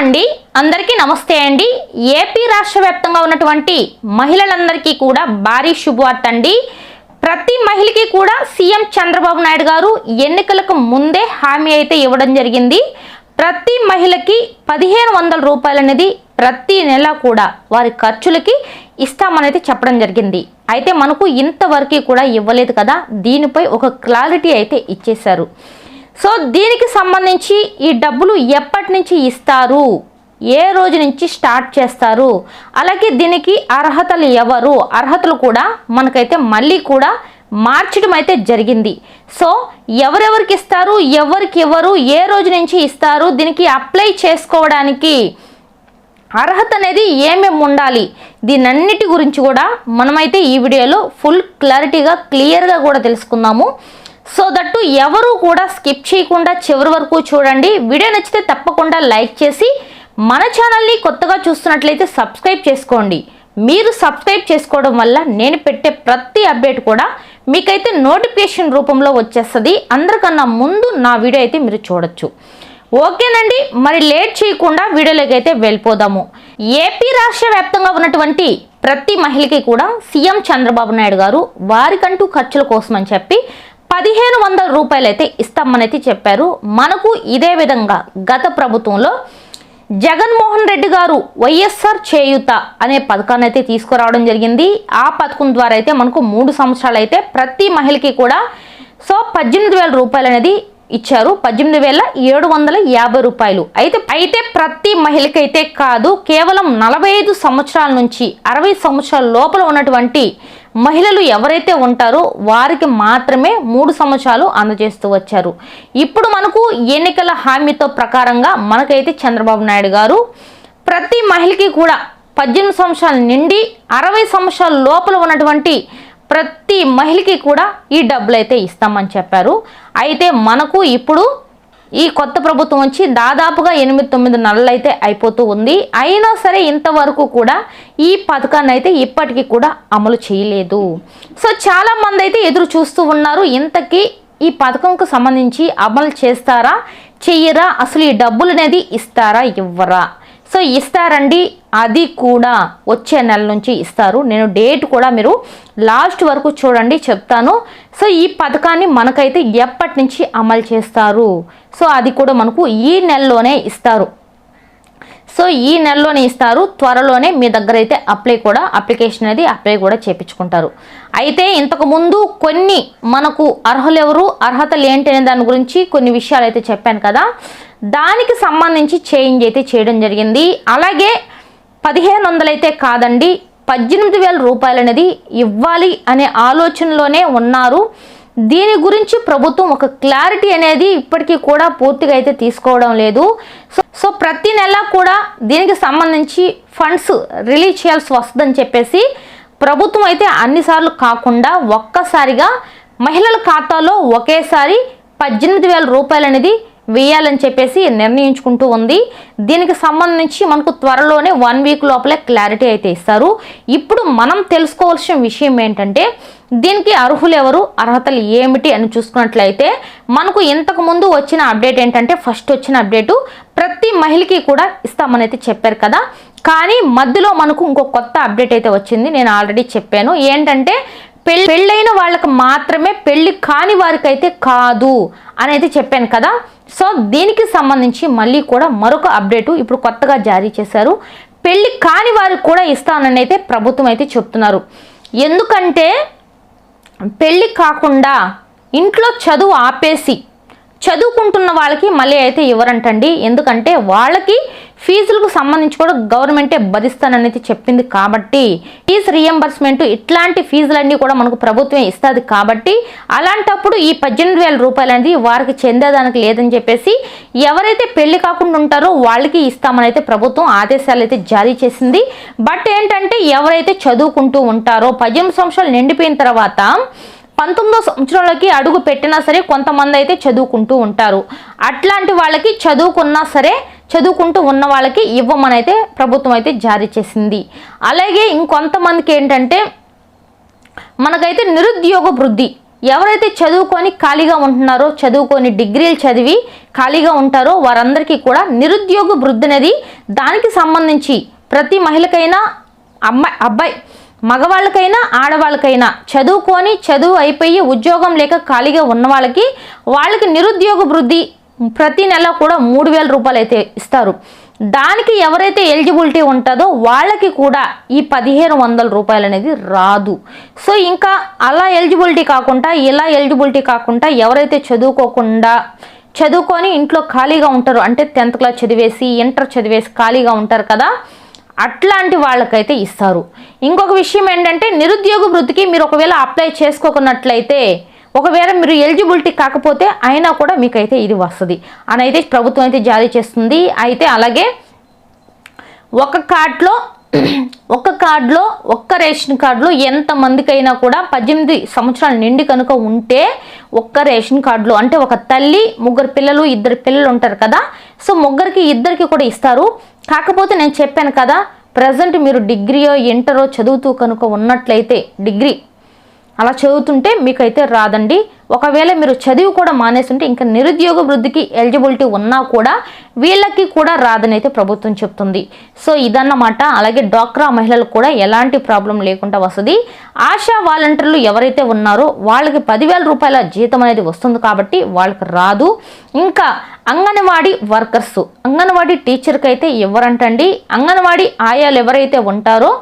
అండి. అందరికీ నమస్తే అండి. ఏపీ రాష్ట్ర వ్యాప్తంగా ఉన్నటువంటి మహిళలందరికీ కూడా భారీ శుభవార్త అండి. ప్రతి మహిళకి కూడా సీఎం చంద్రబాబు నాయుడు గారు ఎన్నికలకు ముందే హామీ అయితే ఇవ్వడం జరిగింది. ప్రతి మహిళకి పదిహేను వందల రూపాయలు అనేది ప్రతి నెల కూడా వారి ఖర్చులకి ఇస్తామనైతే చెప్పడం జరిగింది. అయితే మనకు ఇంతవరకు కూడా ఇవ్వలేదు కదా. దీనిపై ఒక క్లారిటీ అయితే ఇచ్చేశారు. సో దీనికి సంబంధించి ఈ డబ్బులు ఎప్పటి నుంచి ఇస్తారు? ఏ రోజు నుంచి స్టార్ట్ చేస్తారు? అలాగే దీనికి అర్హతలు ఎవరు? అర్హతలు కూడా మనకైతే మళ్ళీ కూడా మార్చడం అయితే జరిగింది. సో ఎవరెవరికి ఇస్తారు? ఎవరికి ఎవరు? ఏ రోజు నుంచి ఇస్తారు? దీనికి అప్లై చేసుకోవడానికి అర్హత అనేది ఏమేమి ఉండాలి? దీనన్నిటి గురించి కూడా మనమైతే ఈ వీడియోలో ఫుల్ క్లారిటీగా క్లియర్గా కూడా తెలుసుకుందాము. సో దట్టు ఎవరు కూడా స్కిప్ చేయకుండా చివరి వరకు చూడండి. వీడియో నచ్చితే తప్పకుండా లైక్ చేసి మన ఛానల్ని కొత్తగా చూస్తున్నట్లయితే సబ్స్క్రైబ్ చేసుకోండి. మీరు సబ్స్క్రైబ్ చేసుకోవడం వల్ల నేను పెట్టే ప్రతి అప్డేట్ కూడా మీకైతే నోటిఫికేషన్ రూపంలో వచ్చేస్తుంది. అందరికన్నా ముందు నా వీడియో అయితే మీరు చూడొచ్చు. ఓకేనండి మరి లేట్ చేయకుండా వీడియోలోకి అయితే వెళ్ళిపోదాము. ఏపీ రాష్ట్ర వ్యాప్తంగా ఉన్నటువంటి ప్రతి మహిళకి కూడా సీఎం చంద్రబాబు నాయుడు గారు వారికంటూ ఖర్చుల కోసం అని చెప్పి పదిహేను వందల రూపాయలైతే అయితే ఇస్తామనైతే చెప్పారు. మనకు ఇదే విధంగా గత ప్రభుత్వంలో జగన్మోహన్ రెడ్డి గారు వైఎస్ఆర్ చేయుత అనే పథకాన్ని అయితే తీసుకురావడం జరిగింది. ఆ పథకం ద్వారా అయితే మనకు మూడు సంవత్సరాలు అయితే ప్రతి మహిళకి కూడా సో పద్దెనిమిది వేల రూపాయలు అనేది ఇచ్చారు. పద్దెనిమిది వేల ఏడు వందల యాభై రూపాయలు. అయితే అయితే ప్రతి మహిళకైతే కాదు కేవలం నలభై ఐదు సంవత్సరాల నుంచి అరవై సంవత్సరాల లోపల ఉన్నటువంటి మహిళలు ఎవరైతే ఉంటారో వారికి మాత్రమే మూడు సంవత్సరాలు అందజేస్తూ వచ్చారు. ఇప్పుడు మనకు ఎన్నికల హామీతో ప్రకారంగా మనకైతే చంద్రబాబు నాయుడు గారు ప్రతి మహిళకి కూడా పద్దెనిమిది సంవత్సరాల నుండి అరవై సంవత్సరాల లోపల ఉన్నటువంటి ప్రతి మహిళకి కూడా ఈ డబ్బులు అయితే ఇస్తామని చెప్పారు. అయితే మనకు ఇప్పుడు ఈ కొత్త ప్రభుత్వం వచ్చి దాదాపుగా ఎనిమిది తొమ్మిది నెలలు అయితే అయిపోతూ ఉంది. అయినా సరే ఇంతవరకు కూడా ఈ పథకాన్ని అయితే ఇప్పటికీ కూడా అమలు చేయలేదు. సో చాలా మంది అయితే ఎదురు చూస్తూ ఉన్నారు. ఇంతకీ ఈ పథకంకు సంబంధించి అమలు చేస్తారా చెయ్యరా అసలు ఈ డబ్బులు అనేది ఇస్తారా ఇవ్వరా? సో ఇస్తారండి అది కూడా వచ్చే నెల నుంచి ఇస్తారు. నేను డేట్ కూడా మీరు లాస్ట్ వరకు చూడండి చెప్తాను. సో ఈ పథకాన్ని మనకైతే ఎప్పటి నుంచి అమలు చేస్తారు? సో అది కూడా మనకు ఈ నెలలోనే ఇస్తారు. సో ఈ నెలలోనే ఇస్తారు. త్వరలోనే మీ దగ్గర అయితే అప్లై కూడా అప్లికేషన్ అనేది అప్లై కూడా చేపించుకుంటారు. అయితే ఇంతకుముందు కొన్ని మనకు అర్హులు ఎవరు అర్హతలు ఏంటి అనే దాని గురించి కొన్ని విషయాలు అయితే చెప్పాను కదా. దానికి సంబంధించి చేంజ్ అయితే చేయడం జరిగింది. అలాగే పదిహేను వందలైతే కాదండి పద్దెనిమిది వేల రూపాయలు అనేది ఇవ్వాలి అనే ఆలోచనలోనే ఉన్నారు. దీని గురించి ప్రభుత్వం ఒక క్లారిటీ అనేది ఇప్పటికీ కూడా పూర్తిగా అయితే తీసుకోవడం లేదు. సో సో ప్రతి నెల కూడా దీనికి సంబంధించి ఫండ్స్ రిలీజ్ చేయాల్సి వస్తుందని చెప్పేసి ప్రభుత్వం అయితే అన్నిసార్లు కాకుండా ఒక్కసారిగా మహిళల ఖాతాలో ఒకేసారి పద్దెనిమిది వేల రూపాయలు అనేది వేయాలని చెప్పేసి నిర్ణయించుకుంటూ ఉంది. దీనికి సంబంధించి మనకు త్వరలోనే వన్ వీక్ లోపలే క్లారిటీ అయితే ఇస్తారు. ఇప్పుడు మనం తెలుసుకోవాల్సిన విషయం ఏంటంటే దీనికి అర్హులు ఎవరు అర్హతలు ఏమిటి అని చూసుకున్నట్లయితే మనకు ఇంతకు ముందు వచ్చిన అప్డేట్ ఏంటంటే ఫస్ట్ వచ్చిన అప్డేటు ప్రతి మహిళకి కూడా ఇస్తామని అయితే చెప్పారు కదా. కానీ మధ్యలో మనకు ఇంకో కొత్త అప్డేట్ అయితే వచ్చింది నేను ఆల్రెడీ చెప్పాను. ఏంటంటే పెళ్ళి పెళ్ళైన వాళ్ళకి మాత్రమే పెళ్ళి కాని వారికైతే కాదు అనేది చెప్పాను కదా. సో దీనికి సంబంధించి మళ్ళీ కూడా మరొక అప్డేటు ఇప్పుడు కొత్తగా జారీ చేశారు. పెళ్ళి కాని వారికి కూడా ఇస్తానని అయితే ప్రభుత్వం అయితే చెప్తున్నారు. ఎందుకంటే పెళ్ళి కాకుండా ఇంట్లో చదువు ఆపేసి చదువుకుంటున్న వాళ్ళకి మళ్ళీ అయితే ఇవ్వరంటండి. ఎందుకంటే వాళ్ళకి ఫీజులకు సంబంధించి కూడా గవర్నమెంటే భరిస్తాననేది చెప్పింది కాబట్టి ఫీజు రియంబర్స్మెంట్ ఇట్లాంటి ఫీజులన్నీ కూడా మనకు ప్రభుత్వం ఇస్తుంది కాబట్టి అలాంటప్పుడు ఈ పద్దెనిమిది వేల రూపాయలు అనేది వారికి చెందేదానికి లేదని చెప్పేసి ఎవరైతే పెళ్ళి కాకుండా ఉంటారో వాళ్ళకి ఇస్తామని అయితే ప్రభుత్వం ఆదేశాలు అయితే జారీ చేసింది. బట్ ఏంటంటే ఎవరైతే చదువుకుంటూ ఉంటారో పద్దెనిమిది సంవత్సరాలు నిండిపోయిన తర్వాత పంతొమ్మిదో సంవత్సరాలకి అడుగు పెట్టినా సరే కొంతమంది అయితే చదువుకుంటూ ఉంటారు. అట్లాంటి వాళ్ళకి చదువుకున్నా సరే చదువుకుంటూ ఉన్న వాళ్ళకి ఇవ్వమనైతే ప్రభుత్వం అయితే జారీ చేసింది. అలాగే ఇంకొంతమందికి ఏంటంటే మనకైతే నిరుద్యోగ వృద్ధి. ఎవరైతే చదువుకొని ఖాళీగా ఉంటున్నారో చదువుకొని డిగ్రీలు చదివి ఖాళీగా ఉంటారో వారందరికీ కూడా నిరుద్యోగ వృద్ధి అనేది దానికి సంబంధించి ప్రతి మహిళకైనా అమ్మాయి అబ్బాయి మగవాళ్ళకైనా ఆడవాళ్ళకైనా చదువుకొని చదువు అయిపోయి ఉద్యోగం లేక ఖాళీగా ఉన్న వాళ్ళకి వాళ్ళకి నిరుద్యోగ వృద్ధి ప్రతి నెల కూడా మూడు వేల రూపాయలు అయితే ఇస్తారు. దానికి ఎవరైతే ఎలిజిబిలిటీ ఉంటుందో వాళ్ళకి కూడా ఈ పదిహేను వందల రూపాయలు అనేది రాదు. సో ఇంకా అలా ఎలిజిబిలిటీ కాకుండా ఇలా ఎలిజిబిలిటీ కాకుండా ఎవరైతే చదువుకోకుండా చదువుకొని ఇంట్లో ఖాళీగా ఉంటారు అంటే టెన్త్ క్లాస్ చదివేసి ఇంటర్ చదివేసి ఖాళీగా ఉంటారు కదా అట్లాంటి వాళ్ళకైతే ఇస్తారు. ఇంకొక విషయం ఏంటంటే నిరుద్యోగ వృత్తికి మీరు ఒకవేళ అప్లై చేసుకోకున్నట్లయితే ఒకవేళ మీరు ఎలిజిబిలిటీ కాకపోతే అయినా కూడా మీకైతే ఇది వస్తుంది. అని అయితే ప్రభుత్వం అయితే జారీ చేస్తుంది. అయితే అలాగే ఒక కార్డులో ఒక కార్డులో ఒక్క రేషన్ కార్డులో ఎంతమందికైనా కూడా పద్దెనిమిది సంవత్సరాలు నిండి కనుక ఉంటే ఒక్క రేషన్ కార్డులో అంటే ఒక తల్లి ముగ్గురు పిల్లలు ఇద్దరు పిల్లలు ఉంటారు కదా. సో ముగ్గురికి ఇద్దరికి కూడా ఇస్తారు. కాకపోతే నేను చెప్పాను కదా ప్రజెంట్ మీరు డిగ్రీయో ఇంటరో చదువుతూ కనుక ఉన్నట్లయితే డిగ్రీ అలా చదువుతుంటే మీకైతే రాదండి. ఒకవేళ మీరు చదివి కూడా మానేస్తుంటే ఇంకా నిరుద్యోగ వృద్ధికి ఎలిజిబిలిటీ ఉన్నా కూడా వీళ్ళకి కూడా రాదని అయితే ప్రభుత్వం చెప్తుంది. సో ఇదన్నమాట. అలాగే డ్వాక్రా మహిళలకు కూడా ఎలాంటి ప్రాబ్లం లేకుండా వస్తుంది ఆశా వాలంటీర్లు ఎవరైతే ఉన్నారో వాళ్ళకి పదివేల రూపాయల జీతం అనేది వస్తుంది కాబట్టి వాళ్ళకి రాదు. ఇంకా అంగన్వాడీ వర్కర్స్ అంగన్వాడీ టీచర్కి అయితే ఎవరంటండి? అంగన్వాడీ ఆయాలు ఎవరైతే ఉంటారో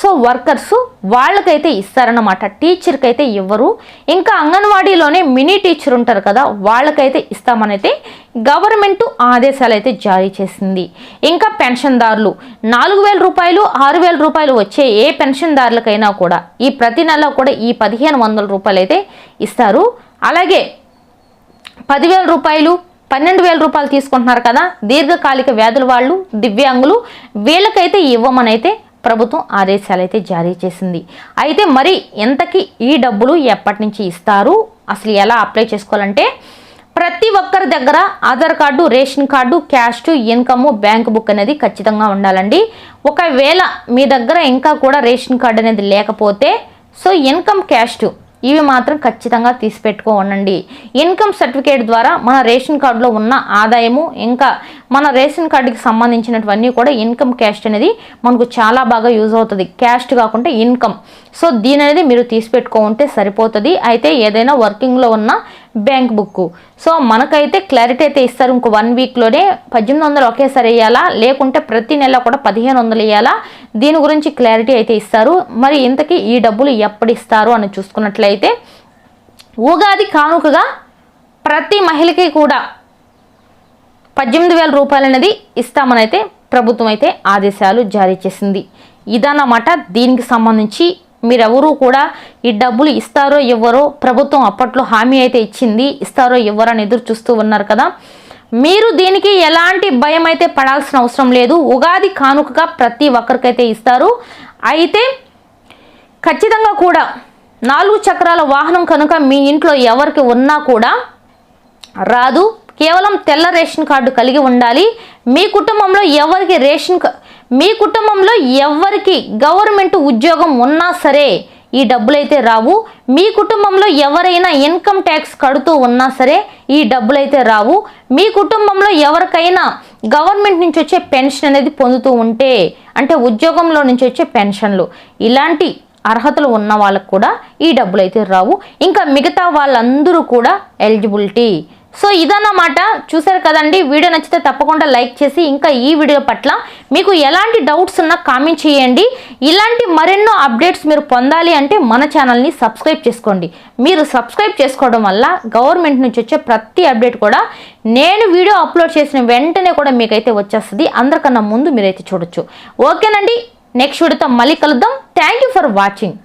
సో వర్కర్స్ వాళ్ళకైతే ఇస్తారన్నమాట. టీచర్కి అయితే ఇవ్వరు ఇంకా అంగన్వాడీలోనే మినీ టీచర్ ఉంటారు కదా వాళ్ళకైతే ఇస్తామనైతే గవర్నమెంట్ ఆదేశాలు అయితే జారీ చేసింది. ఇంకా పెన్షన్దారులు నాలుగు వేల రూపాయలు ఆరు వేల రూపాయలు వచ్చే ఏ పెన్షన్దారులకైనా కూడా ఈ ప్రతి నెల కూడా ఈ పదిహేను వందల రూపాయలు అయితే ఇస్తారు. అలాగే పదివేల రూపాయలు పన్నెండు వేల రూపాయలు తీసుకుంటున్నారు కదా దీర్ఘకాలిక వ్యాధుల వాళ్ళు దివ్యాంగులు వీళ్ళకైతే ఇవ్వమనైతే ప్రభుత్వం ఆదేశాలు అయితే జారీ చేసింది. అయితే మరి ఎంతకి ఈ డబ్బులు ఎప్పటి నుంచి ఇస్తారు? అసలు ఎలా అప్లై చేసుకోవాలంటే ప్రతి ఒక్కరి దగ్గర Aadhaar card ration card cash income bank book అనేది ఖచ్చితంగా ఉండాలండి. ఒకవేళ మీ దగ్గర ఇంకా కూడా రేషన్ కార్డు అనేది లేకపోతే సో ఇన్కమ్ క్యాష్ ఇవి మాత్రం ఖచ్చితంగా తీసి ఉండండి ఇన్కమ్ సర్టిఫికేట్ ద్వారా మన రేషన్ కార్డులో ఉన్న ఆదాయము ఇంకా మన రేషన్ కార్డుకి సంబంధించినటువన్నీ కూడా ఇన్కమ్ క్యాస్ట్ అనేది మనకు చాలా బాగా యూజ్ అవుతుంది. క్యాస్ట్ కాకుండా ఇన్కమ్. సో దీని అనేది మీరు తీసి పెట్టుకో ఉంటే సరిపోతుంది. అయితే ఏదైనా వర్కింగ్లో ఉన్న బ్యాంక్ బుక్ సో మనకైతే క్లారిటీ అయితే ఇస్తారు. ఇంకో వన్ వీక్లోనే పద్దెనిమిది వందలు ఒకేసారి వేయాలా? లేకుంటే ప్రతి నెల కూడా పదిహేను వందలు వేయాలా? దీని గురించి క్లారిటీ అయితే ఇస్తారు. మరి ఇంతకీ ఈ డబ్బులు ఎప్పుడు ఇస్తారు అని చూసుకున్నట్లయితే ఉగాది కానుకగా ప్రతి మహిళకి కూడా పద్దెనిమిది వేల రూపాయలు అనేది ఇస్తామనైతే ప్రభుత్వం అయితే ఆదేశాలు జారీ చేసింది. ఇదన్నమాట దీనికి సంబంధించి మీరెవరూ కూడా ఈ డబ్బులు ఇస్తారో ఇవ్వరో ప్రభుత్వం అప్పట్లో హామీ అయితే ఇచ్చింది ఇస్తారో ఇవ్వరో అని ఎదురు చూస్తూ ఉన్నారు కదా. మీరు దీనికి ఎలాంటి భయం అయితే పడాల్సిన అవసరం లేదు. ఉగాది కానుకగా ప్రతి ఒక్కరికైతే ఇస్తారు. అయితే ఖచ్చితంగా కూడా నాలుగు చక్రాల వాహనం కనుక మీ ఇంట్లో ఎవరికి ఉన్నా కూడా రాదు. కేవలం తెల్ల రేషన్ కార్డు కలిగి ఉండాలి. మీ కుటుంబంలో ఎవరికి రేషన్ మీ కుటుంబంలో ఎవరికి గవర్నమెంట్ ఉద్యోగం ఉన్నా సరే ఈ డబ్బులైతే రావు. మీ కుటుంబంలో ఎవరైనా ఇన్కమ్ ట్యాక్స్ కడుతూ ఉన్నా సరే ఈ డబ్బులైతే రావు. మీ కుటుంబంలో ఎవరికైనా గవర్నమెంట్ నుంచి వచ్చే పెన్షన్ అనేది పొందుతూ ఉంటే అంటే ఉద్యోగంలో నుంచి వచ్చే పెన్షన్లు ఇలాంటి అర్హతలు ఉన్న వాళ్ళకు కూడా ఈ డబ్బులు అయితే రావు. ఇంకా మిగతా వాళ్ళందరూ కూడా ఎలిజిబిలిటీ సో ఇదన్నమాట. చూసారు కదండి వీడియో నచ్చితే తప్పకుండా లైక్ చేసి ఇంకా ఈ వీడియో పట్ల మీకు ఎలాంటి డౌట్స్ ఉన్నా కామెంట్ చేయండి. ఇలాంటి మరెన్నో అప్డేట్స్ మీరు పొందాలి అంటే మన ఛానల్ని సబ్స్క్రైబ్ చేసుకోండి. మీరు సబ్స్క్రైబ్ చేసుకోవడం వల్ల గవర్నమెంట్ నుంచి వచ్చే ప్రతి అప్డేట్ కూడా నేను వీడియో అప్లోడ్ చేసిన వెంటనే కూడా మీకైతే వచ్చేస్తుంది. అందరికన్నా ముందు మీరైతే చూడొచ్చు. ఓకేనండి నెక్స్ట్ వీడియోతో మళ్ళీ కలుద్దాం. Thank you for watching